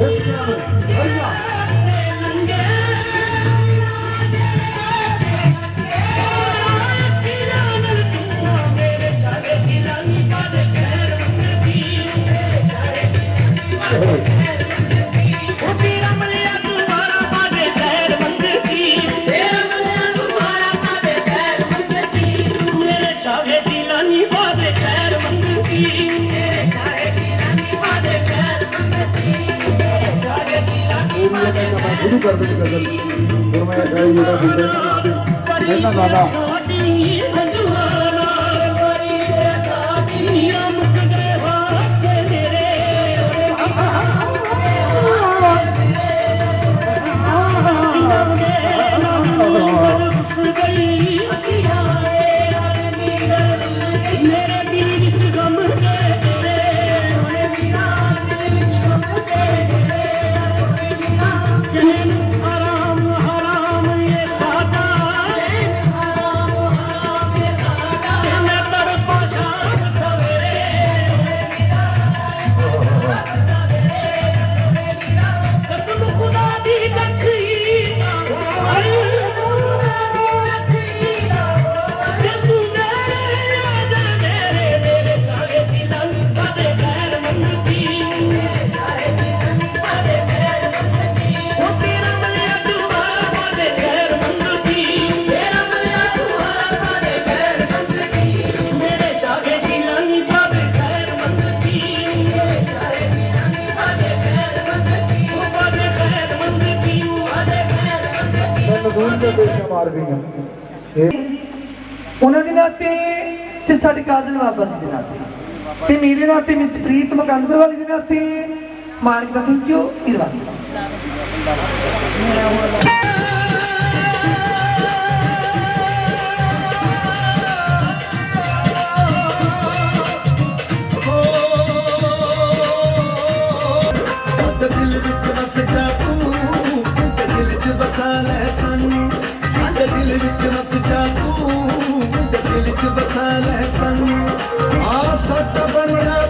Let's go. ਕਰਦੇ ਗਜ਼ਲ ਗੁਰਮਿਆ ਗਾਈ ਜਿਹੜਾ ਹੁੰਦੇ ਇਹਨਾਂ ਦਾਦਾ ਤੇ ਦੇਸ਼ਾਂ ਮਾਰ ਗਈਆਂ। ਉਹਨਾਂ ਦੇ ਨਾਤੇ ਤੇ ਸਾਡੇ ਕਾਜ਼ਲ ਬਾਬਾ ਜੀ ਦੇ ਨਾਤੇ ਤੇ ਮੇਰੇ ਨਾਤੇ ਮਿਸ ਪ੍ਰੀਤ ਮਕੰਦਪੁਰ ਵਾਲੀ ਦੇ ਨਾਤੇ, ਮਾਨਕ ਦਾ ਥੈਂਕ ਯੂ ਵਿੱਚ ਵਸਾ ਲੈ ਸੰਗ। ਆ ਸਤ ਬਣਿਆ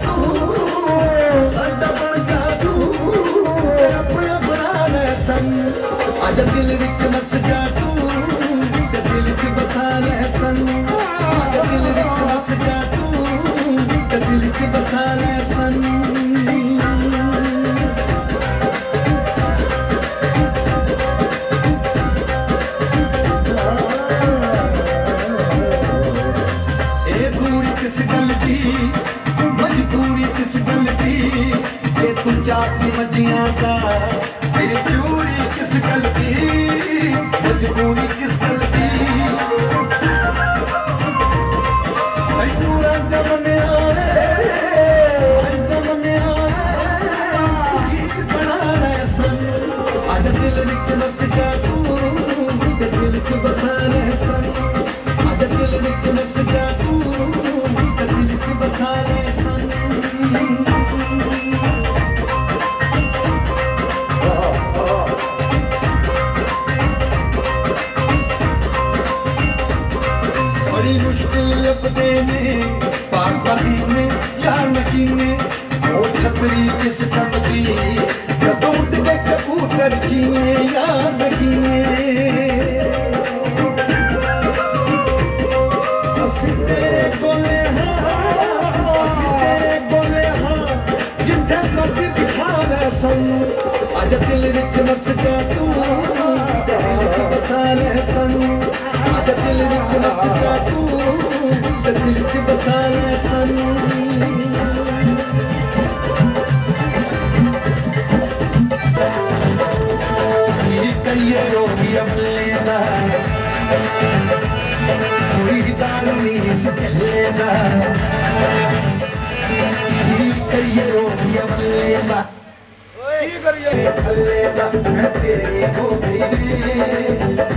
ਥੱਲੇ ਦਾ ਮੈਂ ਤੇਰੇ ਹੋ ਗਈ ਨੇ।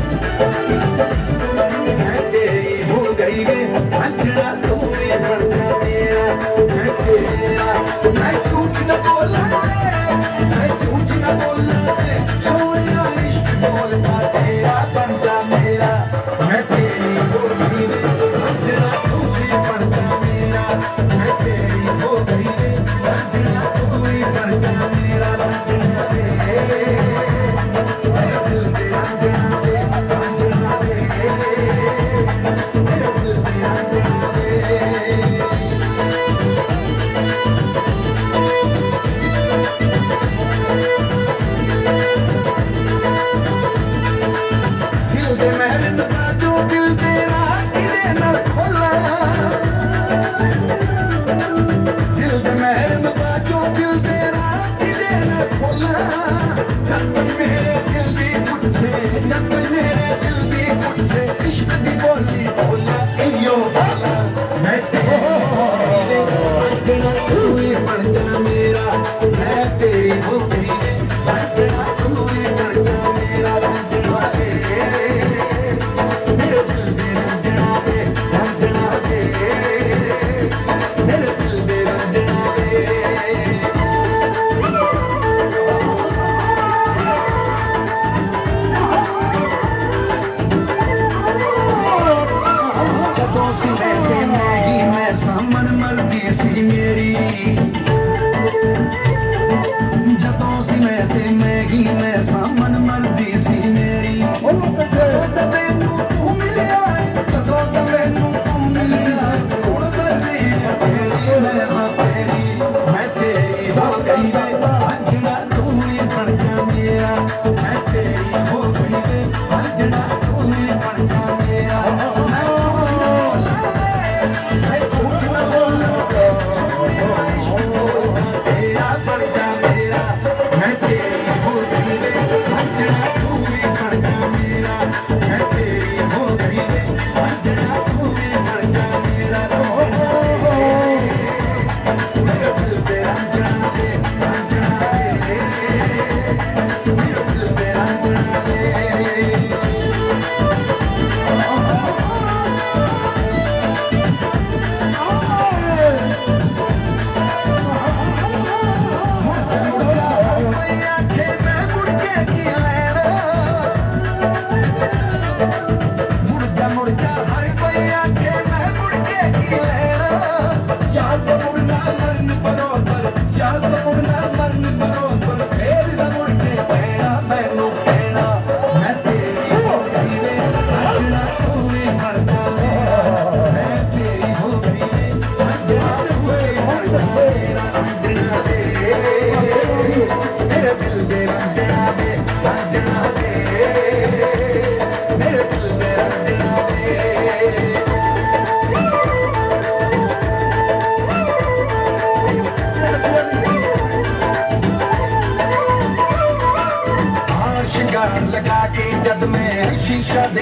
जिंदगी में सामन मर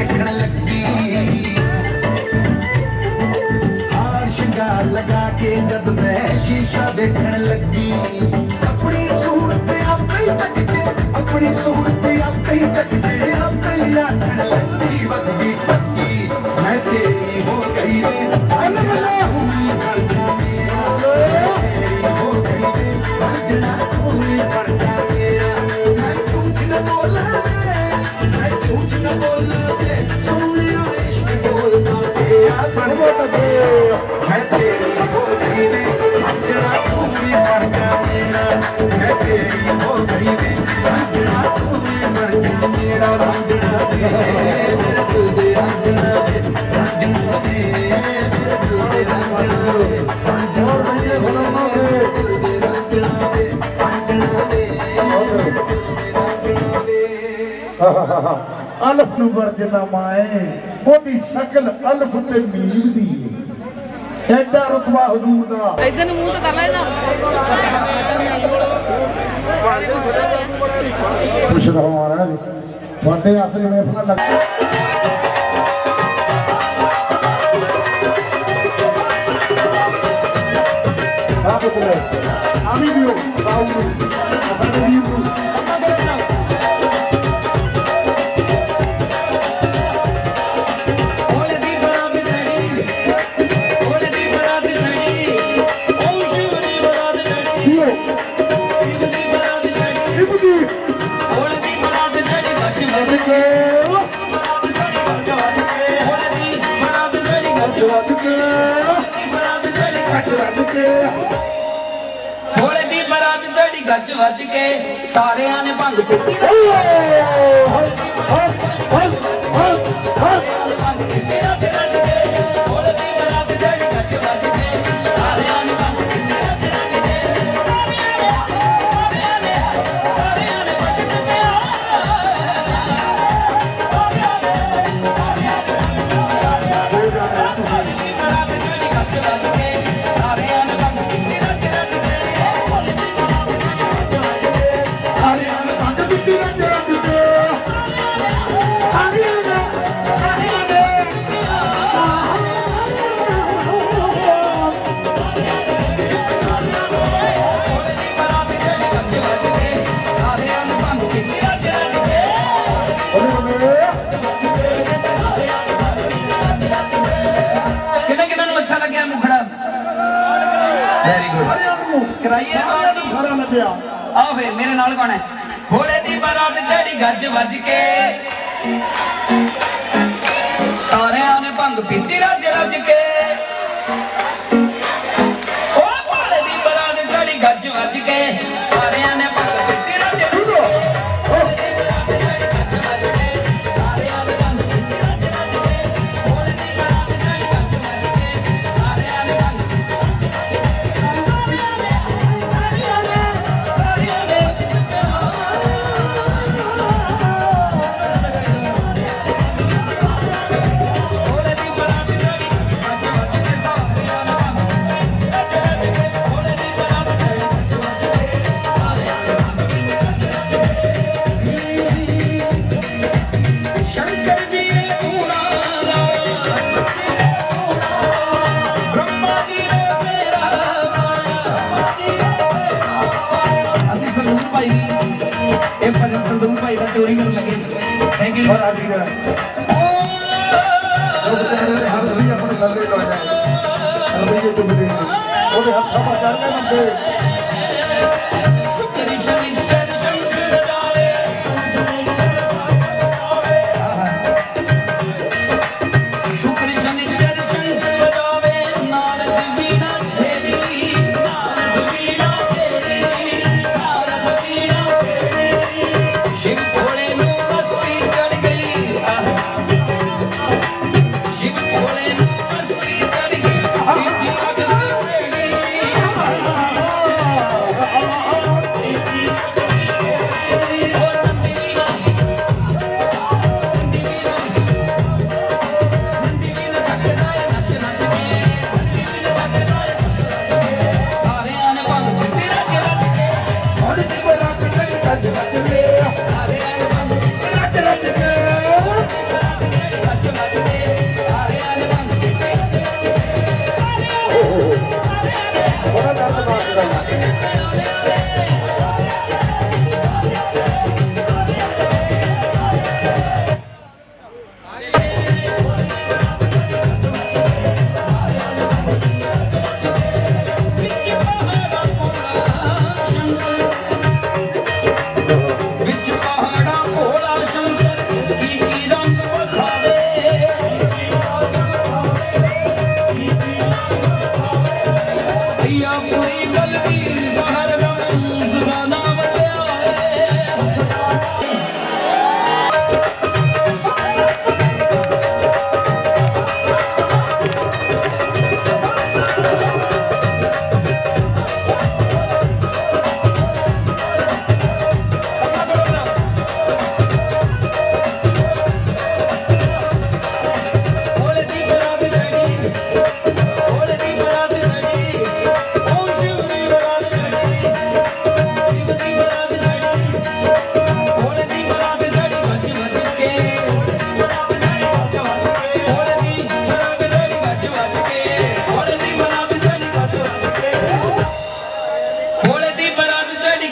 ਵੇਖਣ ਲੱਗੀ। ਹਾਰ ਸ਼ਿੰਗਾਰ ਲਗਾ ਕੇ ਜਦ ਮੈਂ ਸ਼ੀਸ਼ਾ ਦੇਖਣ ਲੱਗੀ। ਆਪਣੀ ਸੂਰਤ ਆਪੇ ਤੱਕਦੇ ਆਪਣੀ ਸੂਰਤ ਆਪੇ ਤੱਕਦੇ ਆਪੇ ਆਖਣ ਲੱਗੀ ਵੱਧ ਗਈ ਟੱਕੀ। ਮੈਂ ਤੇਰੀ ਅਲਫ ਨੂੰ ਵਰਜਨਾ ਮਾਏ ਉਹਦੀ ਸ਼ਕਲ ਅਲਫ ਤੇ ਮੀਮ ਦੀ ਹੈ ਐਡਾ ਰਤਬਾ ਹਜ਼ੂਰ ਦਾ। ਇਧਰ ਮੂੰਹ ਤਾਂ ਕਰ ਲੈ ਇਹਦਾ। ਖੁਸ਼ ਰਹੋ ਮਹਾਰਾਜ ਵੱਡੇ ਆਸਰੇ ਨੇ ਆਪਣਾ ਲੱਗ ਆਪ ਕੋਲੇ ਆਮੀ ਦਿਓ। ਬਾਉ ਨੂੰ ਆਪਣੇ ਵੀਰ ਨੂੰ ਗੱਜ ਵੱਜ ਕੇ ਭੋਲੇ ਦੀ ਬਰਾਤ ਚੜੀ ਗੱਜ ਵੱਜ ਕੇ ਸਾਰਿਆਂ ਨੇ ਭੰਗ ਪੀਤੀ ਓਏ! ਹੋ ਹੋ ਹੋ ਹੋ ਭੰਗ ਪੀਤੀ ਕਰਾਈਏ ਬਾਣੀ ਖਰਾ ਲੱਭਿਆ ਆ ਫੇ ਮੇਰੇ ਨਾਲ ਕੌਣ ਹੈ? ਭੋਲੇ ਦੀ ਬਾਰਾਤ ਚੜੀ ਗੱਜ ਵੱਜ ਕੇ। ਸਾਰਿਆਂ ਨੇ ਭੰਗ ਪੀਤੀ ਰੱਜ ਰੱਜ ਕੇ। ਚਾਹੀਦਾ ਲੋਕ ਕਹਿੰਦੇ ਹੱਥ ਨਹੀਂ ਆਪਣੇ ਲੱਗੇ ਲਾਇਆ ਅਰਬੀ ਦੇ ਉਹਦੇ ਹੱਥਾਂ ਪਾ ਚੜ੍ਹ ਗਏ ਬੰਦੇ।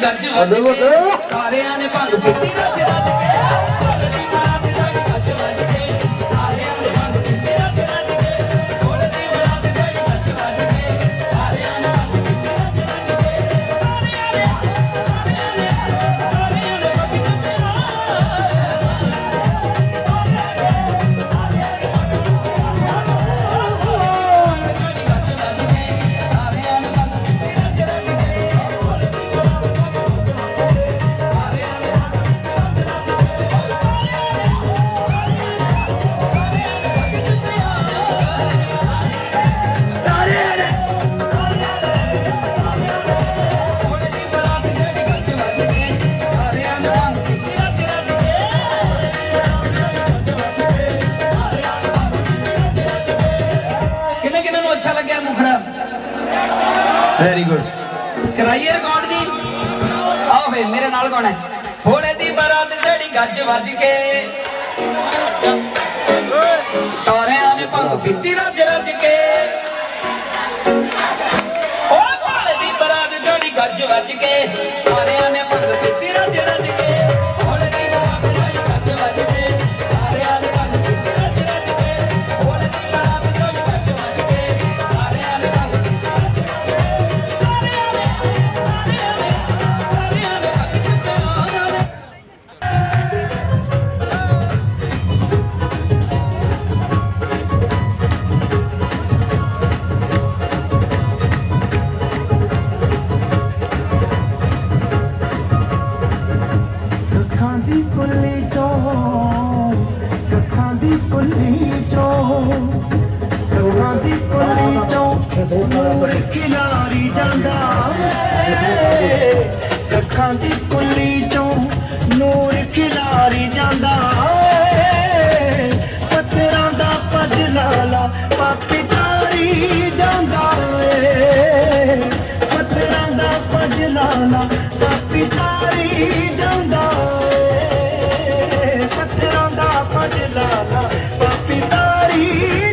ਗੱਜ ਵੱਜ ਗਏ ਸਾਰਿਆਂ ਨੇ ਭੰਗ ਪੀਤੀ ਰੱਜ ਰੱਜ ਕੇ ਵੈਰੀ ਗੁੱਡ ਕਰਾਈਏ ਰਿਕਾਰਡ ਜੀ। ਆਓ ਫੇ ਮੇਰੇ ਨਾਲ ਗਾਉਣਾ ਹੋਲੇ ਦੀ ਬਰਾਤ ਜਿਹੜੀ ਗੱਜ ਵੱਜ ਕੇ। ਸਾਰਿਆਂ ਨੇ ਭੰਗ ਪੀਤੀ ਰੱਜ ਰੱਜ ਕੇ। ਹੋਲੇ ਦੀ ਬਰਾਤ ਜਿਹੜੀ ਗੱਜ ਵੱਜ ਕੇ। ਸਾਰਿਆਂ ਨੇ ਦੀ ਪੁੱਲੀ ਚੋਂ ਕੱਖਾਂ ਦੀ ਪੁੱਲੀ ਚੋਂ ਟੋਹਾਂ ਦੀ ਪੁੱਲੀ ਚੋਂ ਨੂਰ ਖਿਲਾਰੀ ਜਾਂਦਾ ਕੱਖਾਂ ਦੀ ਪੁੱਲੀ ਚੋਂ ਨੂਰ ਖਿਲਾਰੀ ਜਾਂਦਾ ਪੱਥਰਾਂ ਦਾ ਪੱਜ ਲਾਲਾ ਪਾਪੀ ਤਾਰੀ ਜਾਂਦਾ ਏ। ਪੱਥਰਾਂ ਦਾ ਪੱਜ ਲਾਲਾ ਪਾਪੀ ਤਾਰੀ ਜਾਂਦਾ Papidaria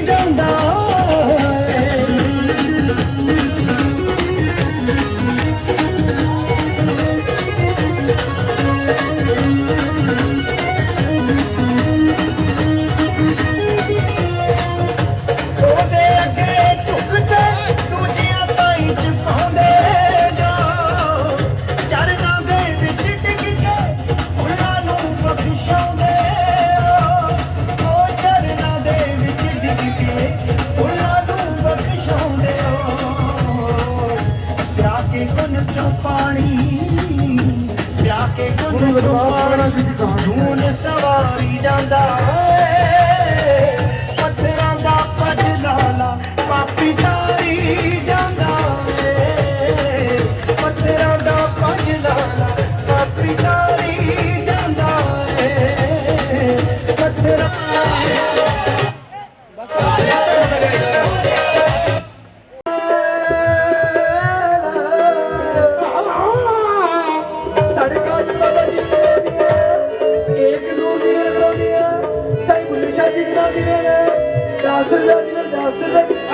બધું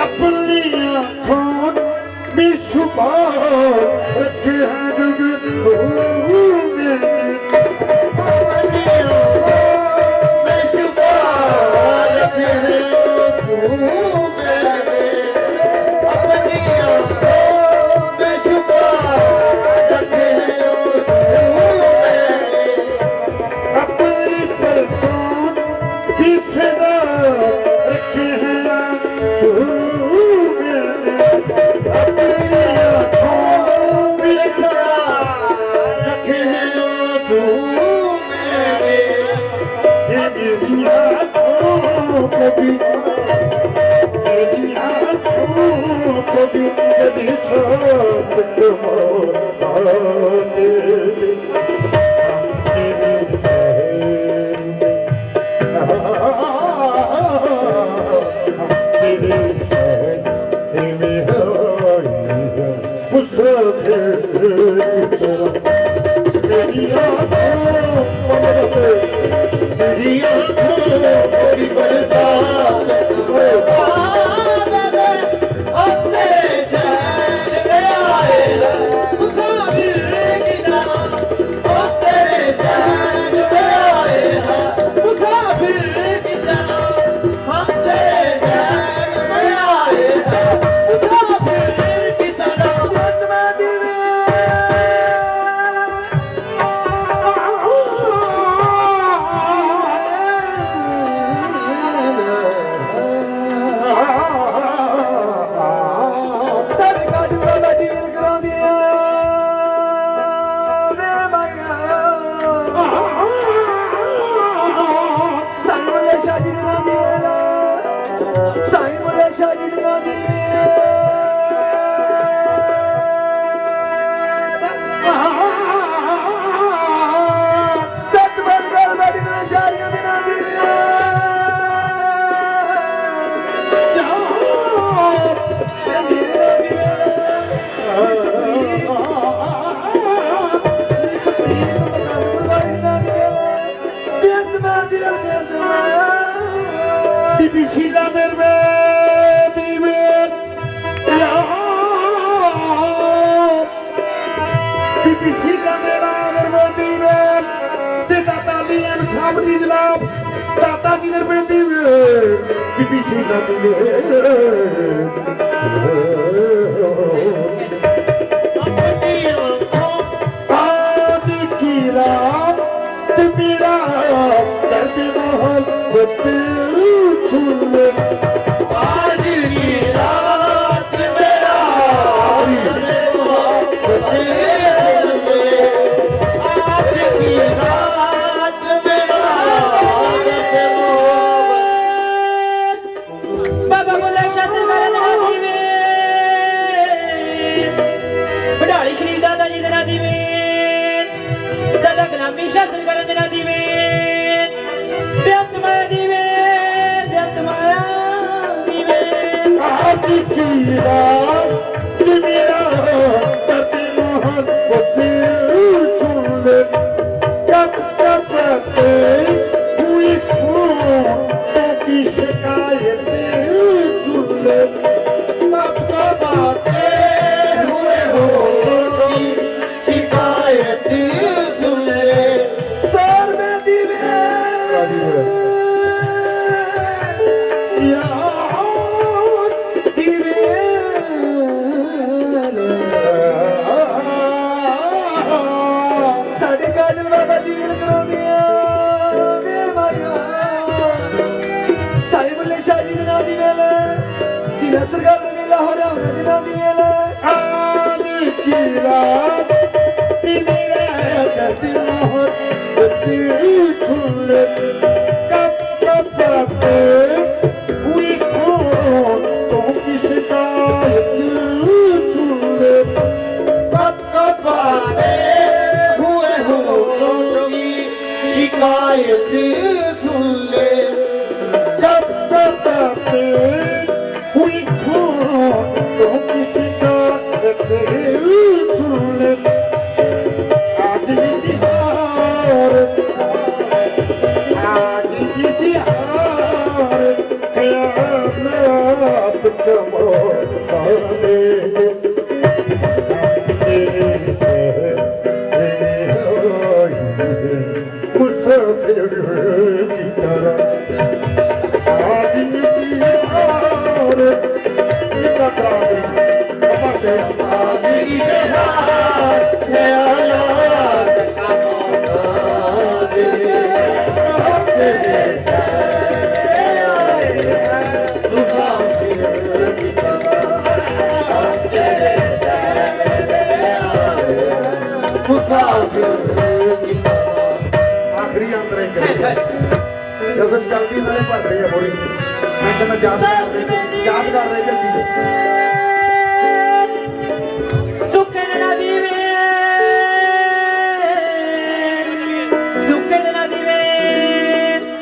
ਆਪਣੀਆਂ ਅੱਖਾਂ ਵੀ ਸੁਭਾ ਰੱਖਿਆ কবি মেরি আঁখো কবি সাজিদের বেঁধে পিপি শিলা দিবে ਹੁਸਨ ਜਲਦੀ ਇਹਨਾਂ ਭਰਦੇ ਆ ਬੋਲੇ ਮੈਂ ਕਹਿੰਦਾ ਯਾਦ ਯਾਦ ਕਰ ਰਹੇ ਜਲਦੀ ਸੁੱਕਣ ਨਾ ਦੀਵੇ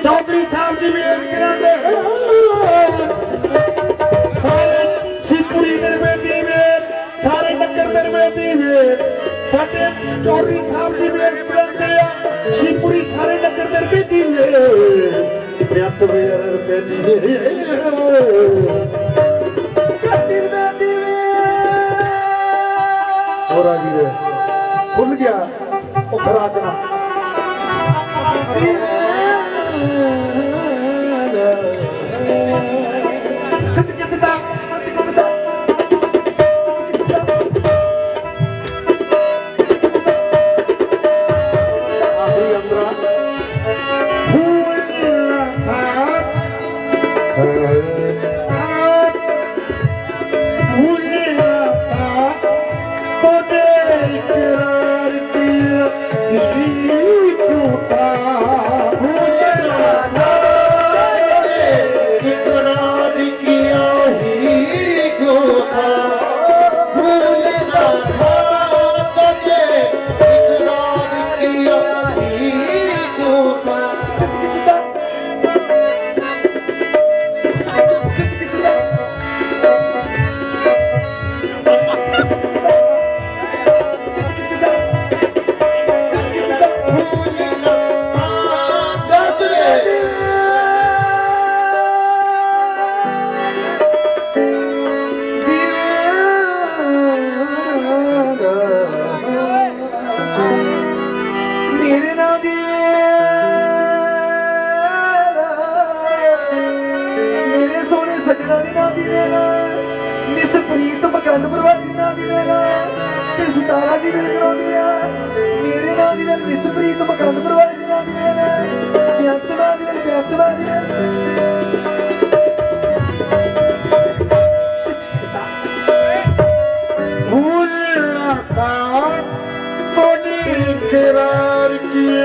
ਚੌਧਰੀ ਸਾਹਿਬ ਜੀ ਮੇਲ ਇੱਕ ਆ। ਸਾਰੇ ਸਿਪੂਰੀ ਦਰਵੇ ਸਾਰੇ ਨਗਰ ਦਰਵੇ ਦੀਵੇ ਸਾਡੇ Chaudhary hayat verir beni Getir beni ਹੋਰਾ ਜੀ ਦੇ ਖੁੱਲ ਗਿਆ ਉਹ ਖਰਾਕਣਾ ਦੀਵਾਨਾ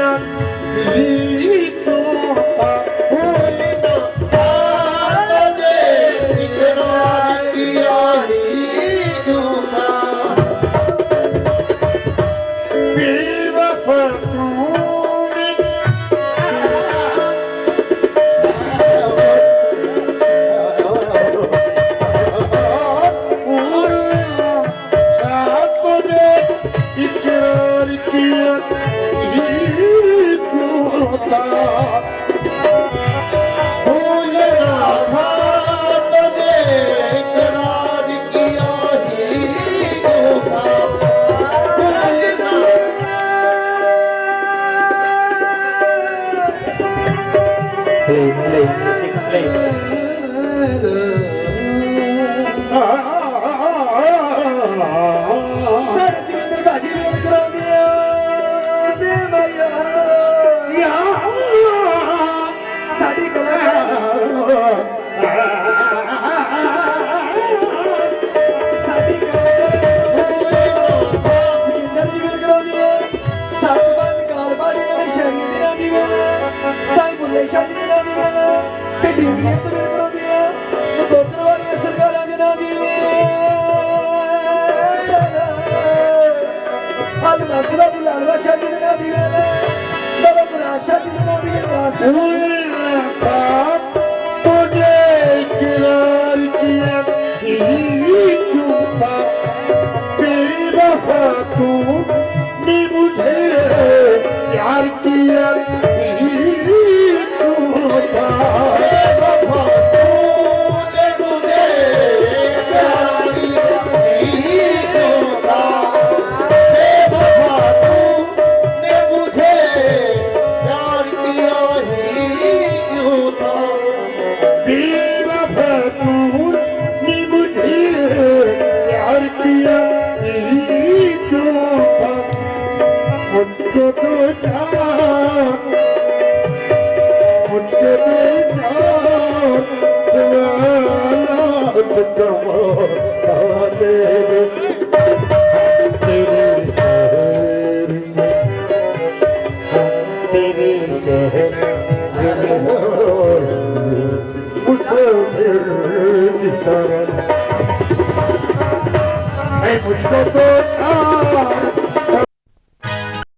Yeah. ਹਾਜੀ ਬੇਨ ਕਰਾਉਂਦੇ ਆ ਬੇ ਮਾਇਆ ਯਾ ਸਾਡੀ ਕਲਾ ਸ਼ਾਹੀ ਦਿਨਾਂ ਦੀ ਵੇਲੇ। ਸਾਈ ਬੁੱਲੇ ਸ਼ਾਹੀ ਦਿਨਾਂ ਦੀ ਵੇਲੇ। ਤੇ ਡੀਗਰੀਆਂ ਬਾਦਸ਼ਾਹ ਜੀ ਦੇ ਮੋਦੀ ਦੇ ਦਾਸ ਉਲਟਾ ਤੁਝੇ ਇਕਰਾਰ ਕੀਆ ਇਹੀ ਕੁਤਾ ਤੇਰੀ ਵਫਾ ਤੂੰ ਨੇ ਮੁਝੇ ਪਿਆਰ ਕੀਆ।